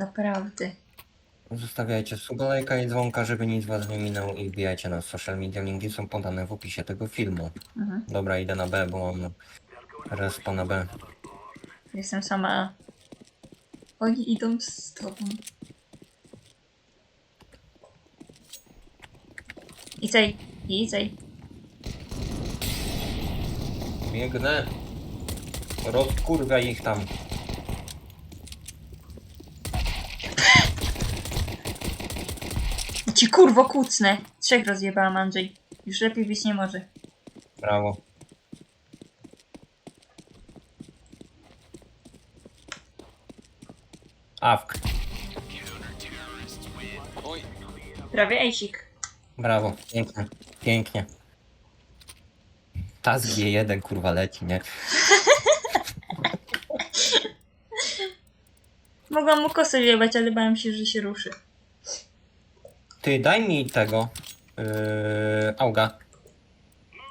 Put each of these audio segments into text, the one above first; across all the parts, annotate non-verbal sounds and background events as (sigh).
Naprawdę. Zostawiajcie subalajka i dzwonka, żeby nic was nie minął i wbijajcie na social media. Linki są podane w opisie tego filmu. Mhm. Dobra, idę na B, bo mam respa na B. Jestem sama. Oni idą z tobą. Icej, icej. Biegnę. Rozkurwia ich tam. Ci kurwo kucnę. Trzech rozjebałam Andrzej. Już lepiej być nie może. Brawo. Awk. Prawie ejsik. Brawo. Pięknie. Pięknie. Ta z G1 kurwa leci, nie? (laughs) Mogłam mu kosę wjebać, ale bałem się, że się ruszy. Ty, daj mi tego. Yy, auga.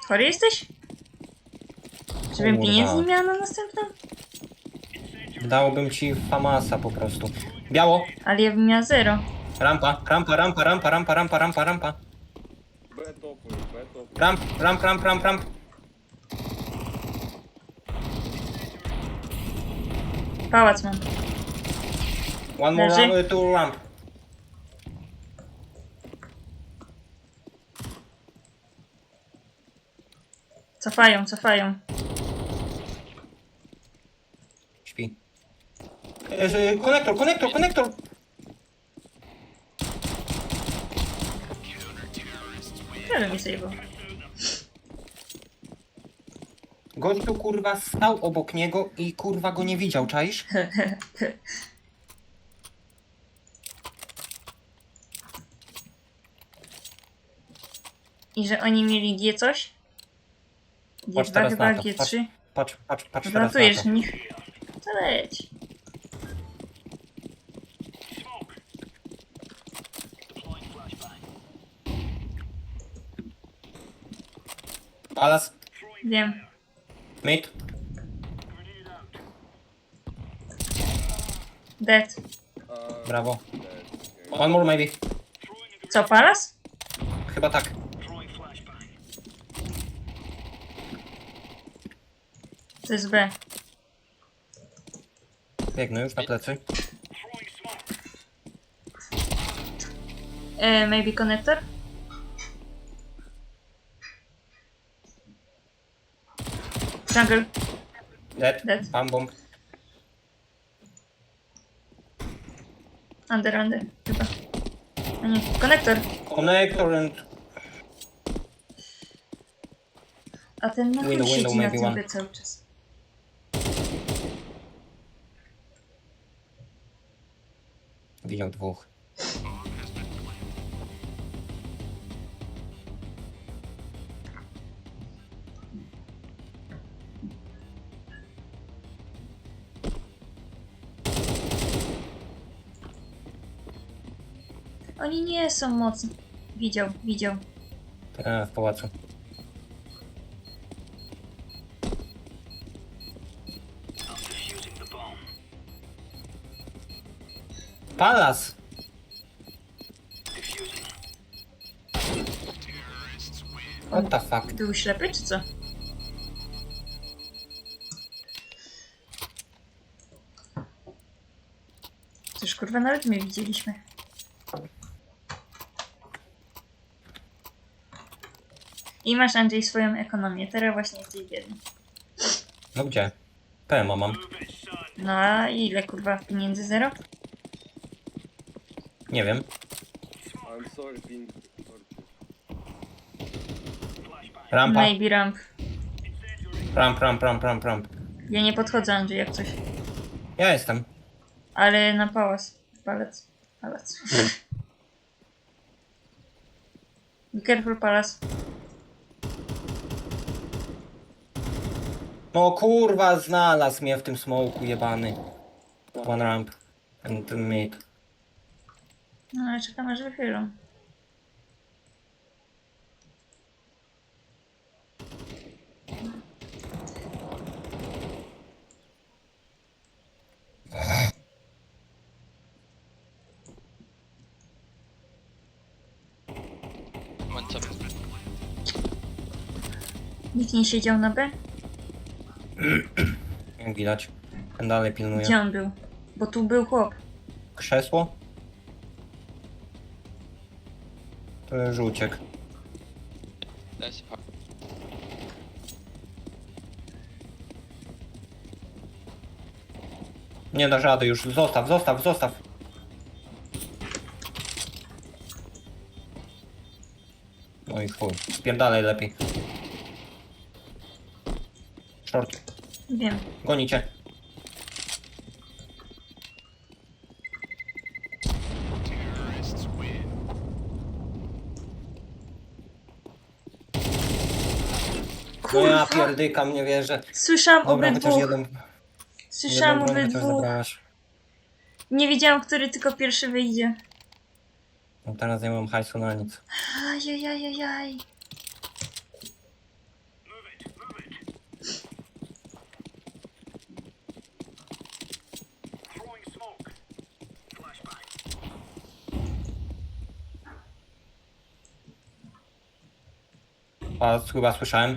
Chory jesteś? Żebym Kurwa. pieniędzy nie miała na następną? Dałbym ci Famasa po prostu. Biało. Ale ja bym miała zero. Rampa, rampa, rampa, rampa, rampa, rampa, rampa, rampa. B topuj, B topuj. Ramp, ramp, ramp, ramp, ramp. Pałac mam. One more Leży. ramp, two ramp. Cofają, cofają. Śpi. E, Konektor, konektor, konektor! Prawie mi zajebał. Gościu kurwa stał obok niego i kurwa go nie widział, czaisz? (laughs) I że oni mieli G coś? Patrz G2 teraz chyba, na to, G3. Patrz, patrz, patrz teraz na Odlatujesz to. w nich. To leć. Alas, Wiem. mid. Dead. Brawo. One more maybe. Co, palas? Chyba tak. To jest B. Biegnę już na plecy. E, maybe connector? Jungle. Dead. Dead. Bam bomb. Under, under. Chyba. A nie, konektor. Connector and... A ten na Window, siedzi window, na maybe tym one. Cały czas. Widział dwóch. Oni nie są mocni. Widział, widział. E, w pałacu. Palas! What the fuck? Był ślepy, czy co? Cóż, kurwa, nawet my widzieliśmy. I masz, Andrzej, swoją ekonomię. Teraz właśnie jesteś biedny. No gdzie? PMA mam. No a ile, kurwa, pieniędzy? Zero? Nie wiem. I'm sorry. Rampa. Maybe ramp. Ramp, ramp, ramp, ramp, ramp. Ja nie podchodzę, Andrzej, jak coś. Ja jestem. Ale na pałac. Palec. Palec. Be careful, palace. No kurwa, znalazł mnie w tym smoku jebany. One ramp. And mid. No, ja czekam aż wychylą. Nikt nie siedział na B? Widać. Ten dalej pilnuje. Gdzie on był? Bo tu był chłop. Krzesło? Się fa- Nie da rady już. Zostaw, zostaw, zostaw. No i chuj. Spierdalaj lepiej. Short. Wiem. Gonicie. No ja Kurwa! pierdykam, nie wierzę. Słyszałam Dobra, chociaż obydwu. jeden, Słyszałam broń chociaż obydwu. zabrałaś. Nie wiedziałam, który tylko pierwszy wyjdzie. No teraz nie mam hajsu na nic. Ajajajajaj. A chyba słyszałem.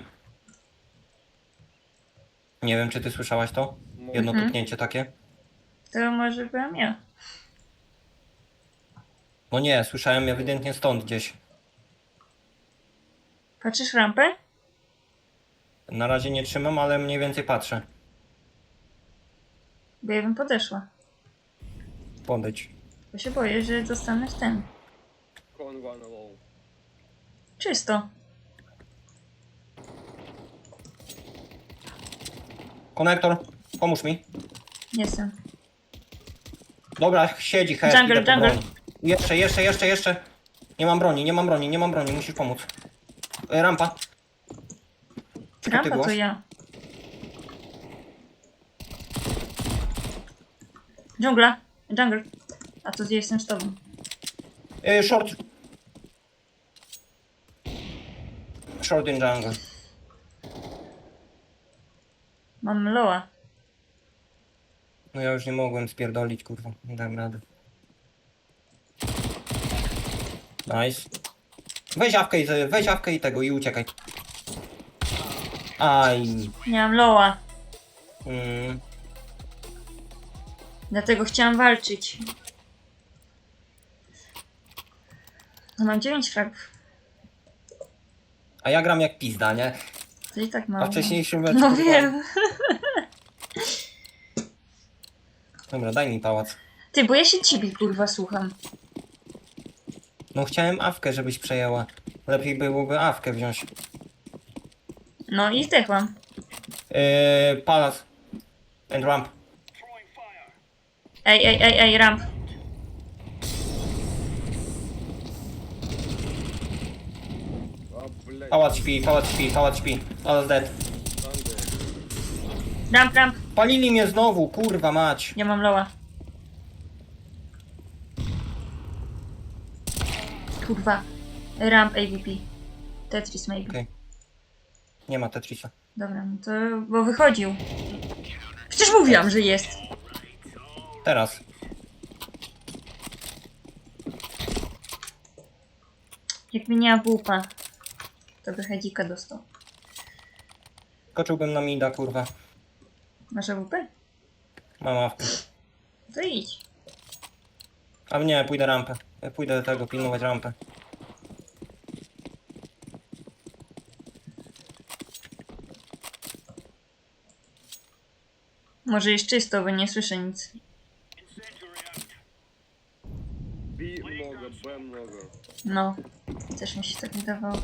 Nie wiem, czy ty słyszałaś to? Mo- Jedno Mhm. tupnięcie takie? To może byłam ja. No nie, słyszałem ewidentnie stąd gdzieś. Patrzysz rampę? Na razie nie trzymam, ale mniej więcej patrzę. Bo ja bym podeszła. Podejdź. Bo się boję, że zostanę w ten. Con one alone. Czysto. Konektor, pomóż mi. Jestem. Dobra, siedzi, hej, Jungle, idę po jungle. broń. Jeszcze, jeszcze, jeszcze, jeszcze. Nie mam broni, nie mam broni, nie mam broni, musisz pomóc. E, Rampa. To ty Rampa to byłaś? ja. Dżungla. Jungle. A to gdzie jestem z tobą? E, short. Short in jungle. Mam Loa. No ja już nie mogłem spierdolić, kurwa. Nie dałem rady. Nice. Weź awkę i, weź awkę i tego i uciekaj. Aj. Nie mam Loa. Mm. Dlatego chciałam walczyć. No mam 9 fragów. A ja gram jak pizda, nie? To i tak A mało. meczu... No kurwa- wiem. Dobra, daj mi pałac. Ty, bo ja się ciebie kurwa słucham. No chciałem awkę, żebyś przejęła. Lepiej byłoby awkę wziąć. No i zdechłam. Yy, pałac. And ramp. Ej, ej, ej, ej, ramp. How much HP, how much HP, how much HP. All dead. Ramp, ramp. Palili mnie znowu, kurwa mać. Nie mam loa. Kurwa. Ramp AVP. Tetris maybe. Okej. Nie ma Tetrisa. Dobra, no to... bo wychodził. Przecież mówiłam, że jest. Teraz. Jak mnie nie ma bupa. to by hedzika dostał. Skoczyłbym na mida, kurwa. Masz AWP? Mam awkę. To idź. A nie, pójdę rampę. Pójdę do tego, pilnować rampę. Może jest czysto, bo nie słyszę nic. B много, Б много. No. Też mi się tak wydawało.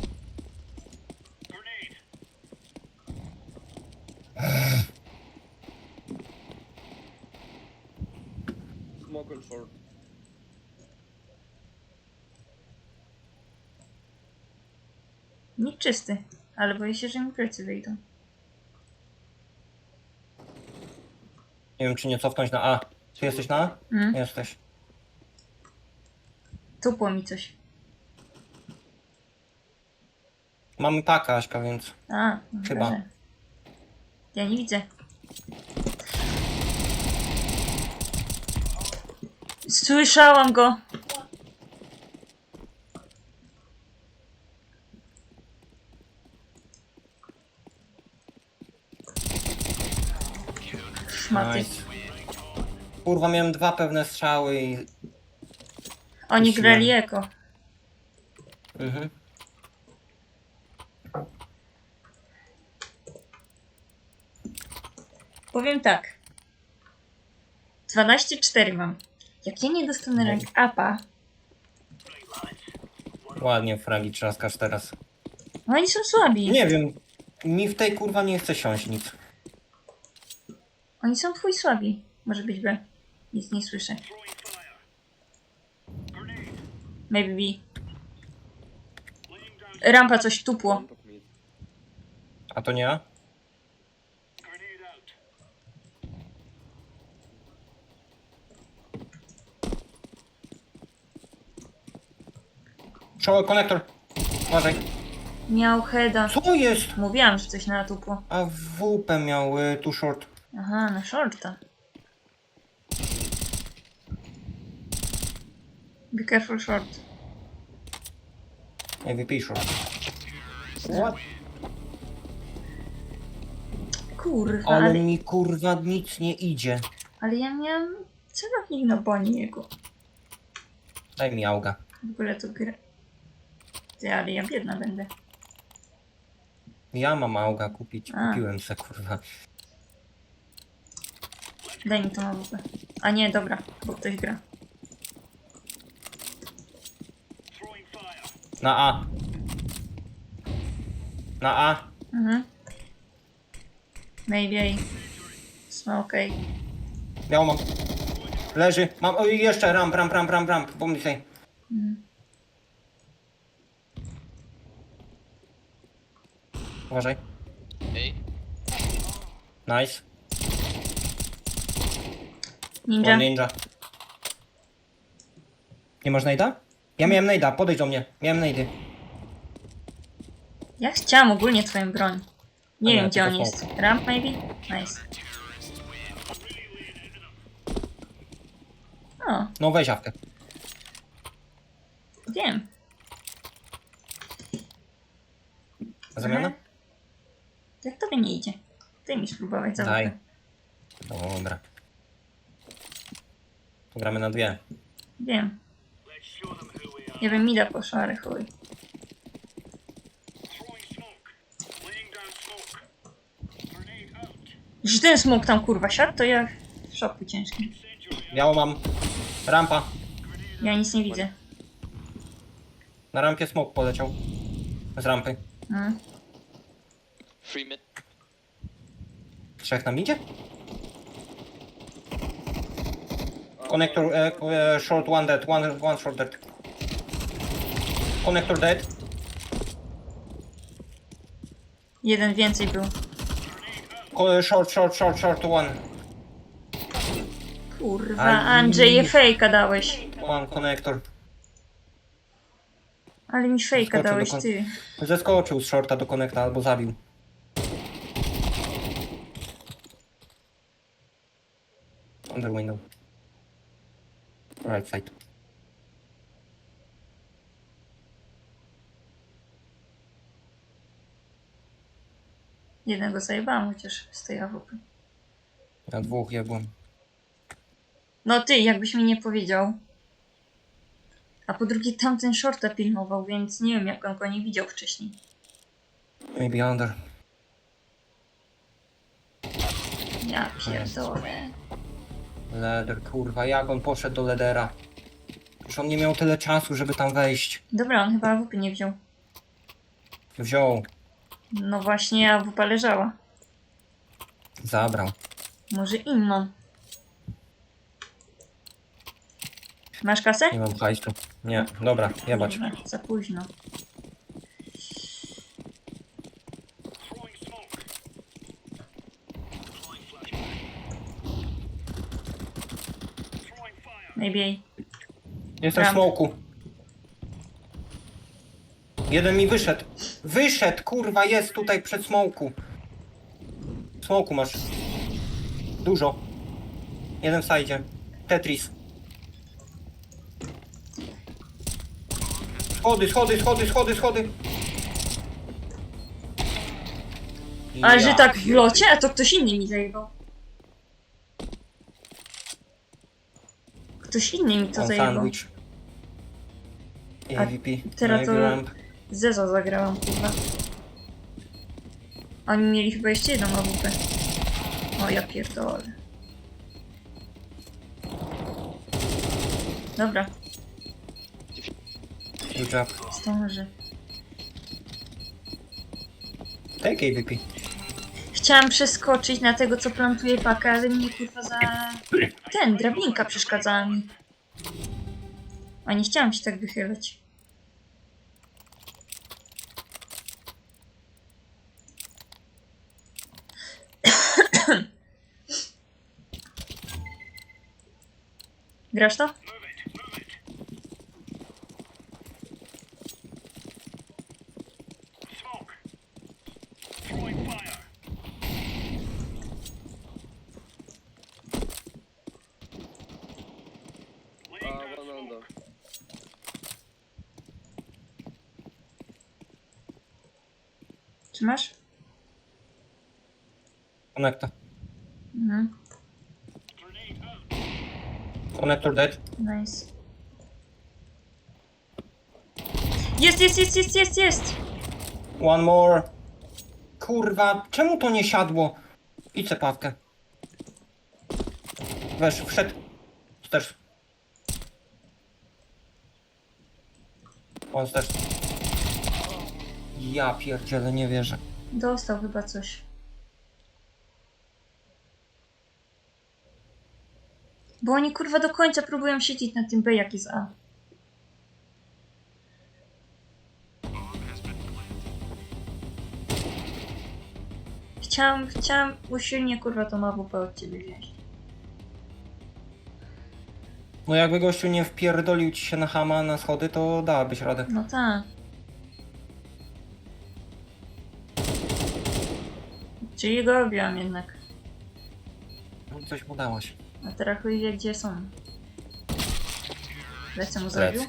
Czysty. Ale boję się, że mi plecy wyjdą. Nie wiem, czy nie cofnąć na A. Ty jesteś na A? Mm? Jesteś. Tupło mi coś. Mamy paka, Aśka, więc... A, no Chyba. Ja nie widzę. Słyszałam go. Kurwa, miałem dwa pewne strzały i... Oni grali eko. Mhm. Powiem tak. 12-4 mam. Jak ja nie dostanę rank upa, Ładnie fragi trzaskasz teraz. no oni są słabi. Nie wiem, mi w tej kurwa nie chce siąść nic. Oni są twój słabi. Może być B. Nic nie słyszę. Maybe B. Rampa coś tupło. A to nie ja? Show konektor. Uważaj. Miał heada. Co jest? Mówiłam, że coś na tupło. A WP miał y, tu short. Aha, na shorta. Be careful short. MVP short. What? Kurwa, Ale ale, mi kurwa nic nie idzie. ale ja miałam celownik na bani jego. Daj mi auga. W ogóle to gra. Ty, ale ja biedna będę. Ja mam auga kupić. A. Kupiłem se kurwa. Daj mi tą małpę. A nie, dobra, bo ktoś gra. Na A. Na A. Mhm. Maybe. Smoke. A. Miał mam. Leży. Mam. O, i jeszcze ramp, ramp, ramp, ramp, ramp. Pomnij sobie. Mhm. Uważaj. A. Nice. Ninja. On ninja. Nie masz najda? Ja miałem najda, podejdź do mnie. Miałem najdy. Ja chciałam ogólnie twoją broń. Nie A nie, wiem gdzie tylko on jest. Ramp maybe? Nice. O, No weź awkę. wiem. Zamiana? Mhm. Jak tobie nie idzie? Ty mi spróbować za Daj. Dobra. Tu gramy na dwie. Wiem. Ja bym mida poszła, ale chuj. Że ten smok tam kurwa siadł, to ja w szoku ciężkim. Biało mam. Rampa. Ja nic nie widzę. Na rampie smok poleciał. Z rampy. Mm. Free mid. Trzech nam idzie? Connector, e, e, short, one dead, one, one short dead. Connector dead. Jeden więcej był. Ko- Short, short, short, short, one. Kurwa, Aj. Andrzeje fejka dałeś. One connector. Ale mi fejka Skoczył dałeś ty. Zeskoczył z shorta do connecta albo zabił. Under window. Right side. Jednego zajebałam chociaż z tej AWP. Ja dwóch jebłem. No ty, jakbyś mi nie powiedział. A po drugie tamten shorta pilnował, więc nie wiem jak on go nie widział wcześniej. Maybe under. Ja pierdolę. Leder, kurwa, jak on poszedł do ledera? Już on nie miał tyle czasu, żeby tam wejść. Dobra, on chyba AWP nie wziął. Wziął, No właśnie AWP leżała. zabrał. Może inną. Masz kasę? Nie mam hajsu. Nie, dobra, jebać. Za późno. Maybe. Jestem w smoku. Jeden mi wyszedł. Wyszedł, kurwa, jest tutaj przed smoku. Smoku masz. Dużo. Jeden w sajdzie. Tetris. Schody, schody, schody, schody, schody. Ale że Ja tak w locie, a to ktoś inny mi zajebał. Ktoś inny mi to On zajebał. sandwich. A AVP. teraz to- maybe ramp. Zezo zagrałam, kurwa. Oni mieli chyba jeszcze jedną AWP. O, ja pierdolę. Dobra, Good job. zdążę. Take AVP. Chciałam przeskoczyć na tego, co plantuje pakę, ale mnie kurwa za... Ten, drabinka przeszkadzała mi. A nie chciałam się tak wychylać. Grasz to? А, one under. Connector. Dead. nice. Jest, jest, jest, jest, jest, jest! One more. Kurwa, czemu to nie siadło? Idź pawkę. Weź, wszedł. Też. On też. Ja pierdzielę, nie wierzę. Dostał chyba coś. Bo oni kurwa do końca próbują siedzieć na tym B jak jest A. Chciałam, chciałam usilnie kurwa tą AWP od ciebie wziąć. No jakby gościu nie wpierdolił ci się na hama na schody, to dałabyś radę. No tak. Czyli go robiłam jednak. No coś mu dałaś. A teraz wie gdzie są. Lecę mu Lec. zrobił?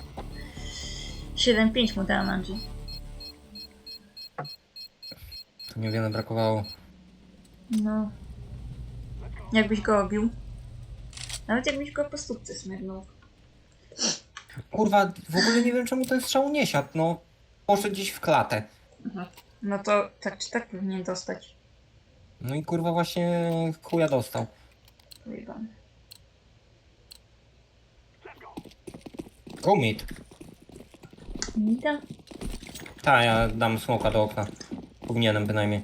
7-5 mu dałam Andrzej. To niewiele brakowało. No. Jakbyś go obił. Nawet jakbyś go po stópce smyrnął. Kurwa, w ogóle nie wiem czemu ten strzał nie siadł, no. Poszedł gdzieś w klatę. No to tak czy tak powinien dostać. No i kurwa właśnie chuja dostał. Pojebany. Go mid. Nida? Tak, ja dam smoka do okna. Powinienem bynajmniej.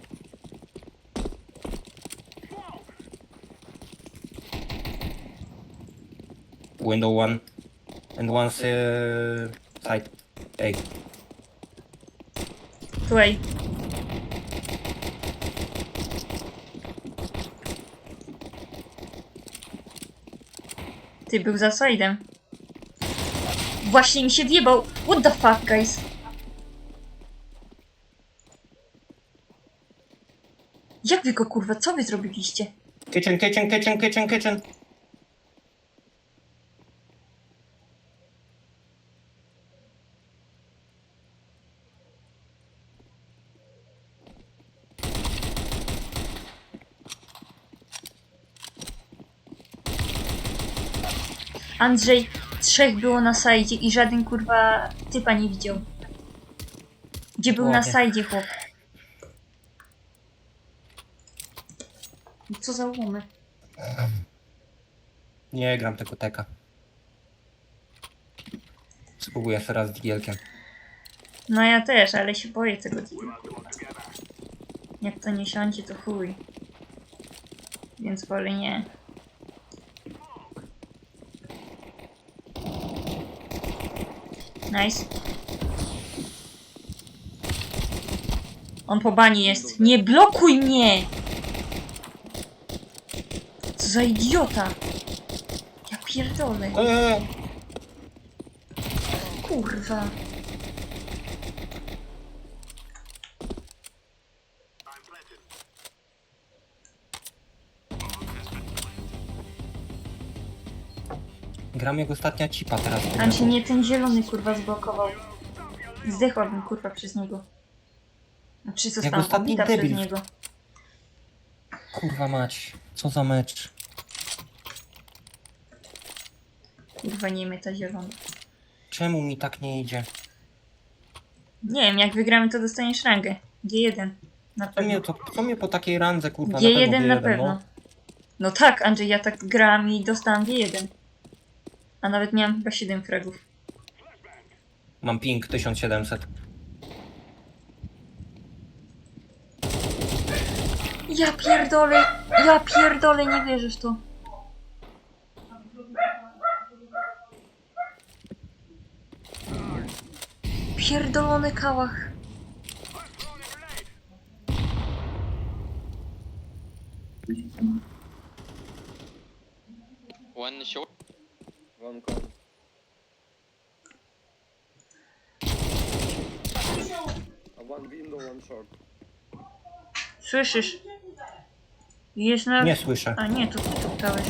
Window one. And one's uh, side. Ej. Tu ej. Ty był za side'em. Właśnie mi się wjebał. What the fuck, guys? Jak wy go kurwa, co wy zrobiliście? Kitchen, kitchen, kitchen, kitchen, kitchen. Andrzej, trzech było na sajdzie i żaden kurwa typa nie widział. Gdzie był na Ładnie. sajdzie chłop? Co za łomy? Nie gram tego teka. Spróbuję jeszcze raz z digielkiem. No ja też, ale się boję tego dealu, kurwa. Jak to nie siądzie, to chuj. Więc wolę nie. Nice. On po bani jest. Nie blokuj mnie! Co za idiota! Ja pierdolę. Eee, Kurwa. Gram jak ostatnia cipa teraz. A się nie ten zielony kurwa zblokował. Zdechłabym kurwa przez niego. Znaczy zostałam ostatni pobita przez debil. niego. Kurwa mać. Co za mecz. Kurwa, nie my ta zielona. Czemu mi tak nie idzie? Nie wiem, jak wygramy, to dostaniesz rangę. G1. Na Co mnie, pewno. to, co mnie po takiej randze kurwa G1 na G1, pewno. No. No tak, Andrzej, ja tak grałam i dostałam G1. A nawet miałam chyba 7 fragów. Mam ping 1700. Ja pierdolę, ja pierdolę, nie wierzysz w to. Pierdolony kałach. One short. One con. A one window, one short. Słyszysz? Jest na... Nie słyszę. A nie, tu ty tuptałeś.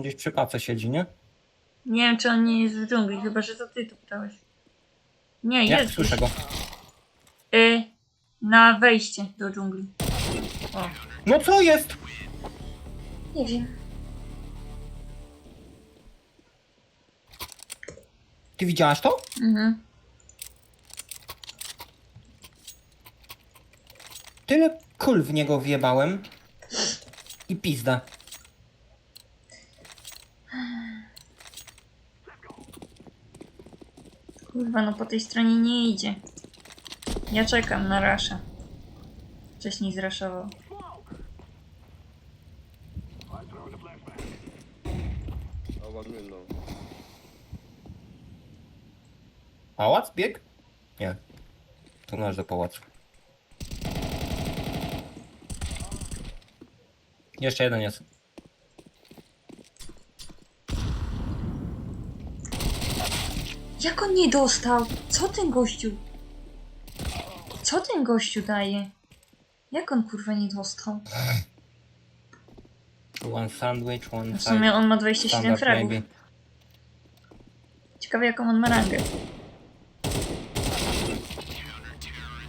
Gdzieś przy pace siedzi, nie? Nie wiem, czy on nie jest w dżungli, chyba, że to ty tuptałeś. Nie, Nie, jest. słyszę go. Y, na wejście do dżungli. O, No co jest? nie wiem. Ty widziałaś to? Mhm. Tyle kul w niego wjebałem. I pizda. Kurwa, no po tej stronie nie idzie. Ja czekam na Rasha. Wcześniej zraszował. Pałac bieg? Nie. Tu masz do pałacu. Jeszcze jeden jest. Jak on nie dostał? Co ten gościu? Co ten gościu daje? Jak on kurwa nie dostał? One sandwich, one W sumie on ma 27 standard fragów. maybe. Ciekawe jaką on ma rangę.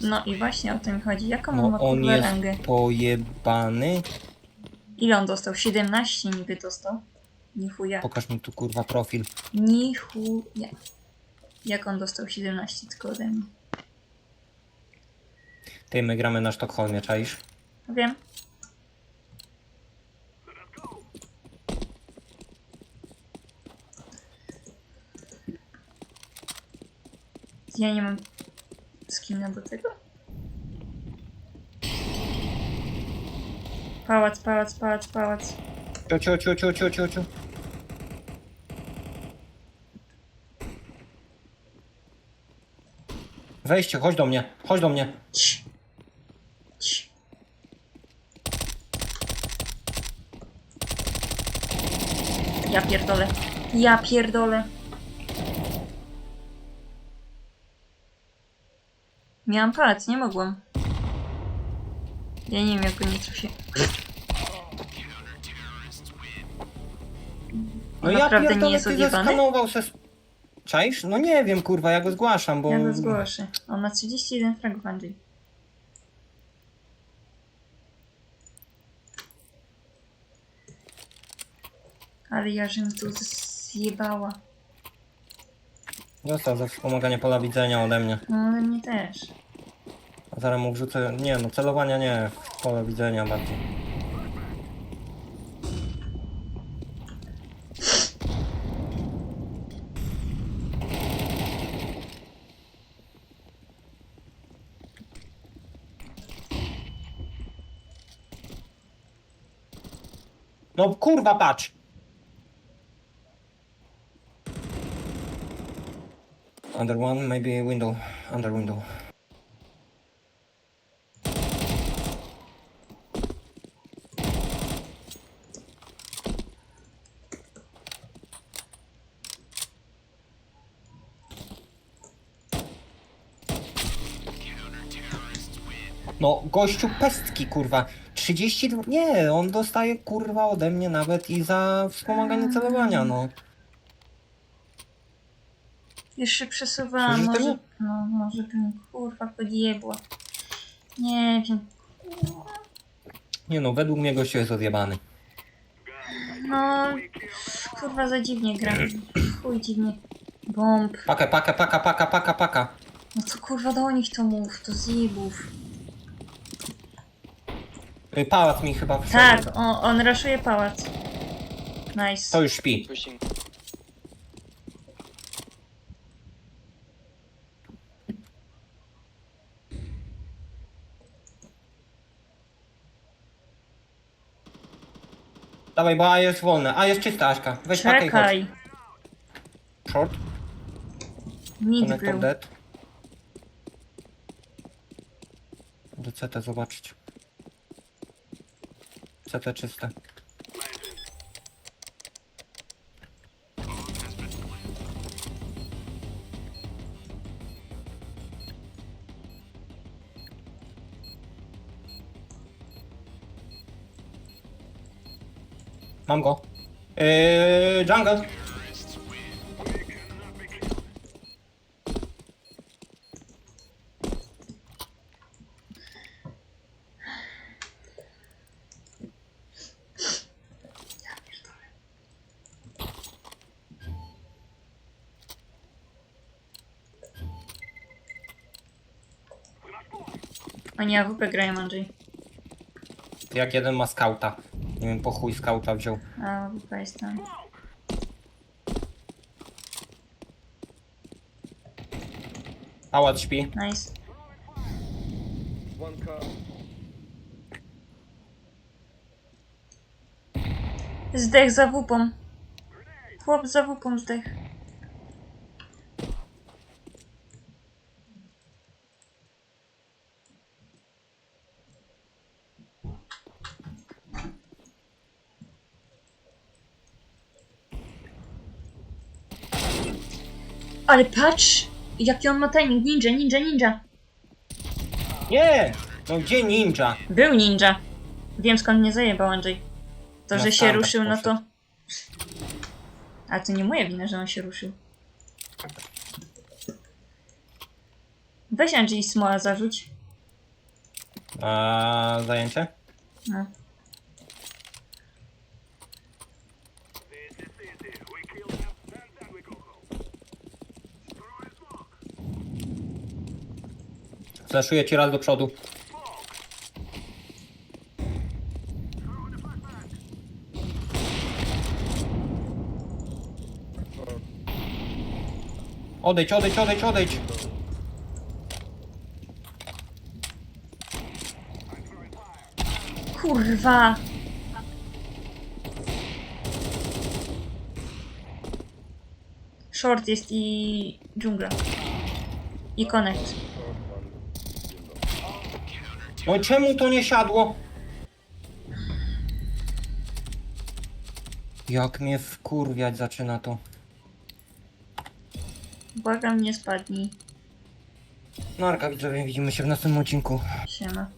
No i właśnie o tym chodzi. Jaką on ma No on kurwa jest rangę? pojebany. Ile on dostał? 17 niby dostał. Ni chuja. Pokaż mi tu kurwa profil. Ni chuja. Jak on dostał 17 tylko ode mnie? Ty, my gramy na Sztokholmie, czaisz? Wiem. Ja nie mam skina do tego. Pałac, pałac, pałac, pałac. Cio, cio, cio, cio, cio, cio. Wejście, chodź do mnie, chodź do mnie. Cii. Cii. Ja pierdolę. Ja pierdolę. Miałam pałac, nie mogłam. Ja nie wiem, jak go nie trafię. No ja naprawdę nie pierdolę, jest ty odjebany? zeskanował se... Czaisz? No nie wiem, kurwa, ja go zgłaszam, bo... Ja go zgłoszę. On ma 31 fragów, Andrzej. Ale ja żem tu zjebała. Dostał za wspomaganie pola widzenia ode mnie. No ale mnie też. A zaraz mu wrzucę... Nie no, celowania nie, w pole widzenia bardziej. No kurwa, patrz! Under one, maybe window. Under window. No, gościu pestki, kurwa. 32. Nie, on dostaje kurwa ode mnie nawet i za wspomaganie celowania, no. Już się przesuwałam, Słyszysz może, tego? no, może bym kurwa podjebła. Nie wiem. Nie no, według mnie gościu jest odjebany. No, kurwa za dziwnie gra. Chuj dziwnie. Bomb. Paka, paka, paka, paka, paka, paka. No co kurwa do nich to mów, to zjebów. Y, Pałac mi chyba wszedł. Tak, on, on raszuje pałac. Nice. To już śpi. Pushing. Dawaj, bo A jest wolne. A jest czysta, Aśka. Weź pakę i chodź. Czekaj. Short, Mid connector był. dead. Do CT zobaczyć. CT czyste. Mam go. Yy, jungle. Oni AWP grają, Andrzej. Jak jeden ma skauta. Nie wiem, po chuj skauta wziął. AWP jest tam. Pałac śpi. Nice. One car. Zdech za wupą. Chłop za wupą zdech. Ale patrz! Jaki on ma timing. Ninja, ninja, ninja. Nie! No gdzie ninja? Był ninja. Wiem skąd mnie zajebał Andrzej. To, Na że się ruszył, no to... A to nie moja wina, że on się ruszył. Weź Andrzej smoła zarzuć. A zajęcie? No. Flaszuję ci raz do przodu. Odejdź, odejdź, odejdź, odejdź. Kurwa! Short jest i dżungla. I connect. No czemu to nie siadło? Jak mnie wkurwiać zaczyna to. Błagam, nie spadnij. Narka widzowie, widzimy się w następnym odcinku. Siema.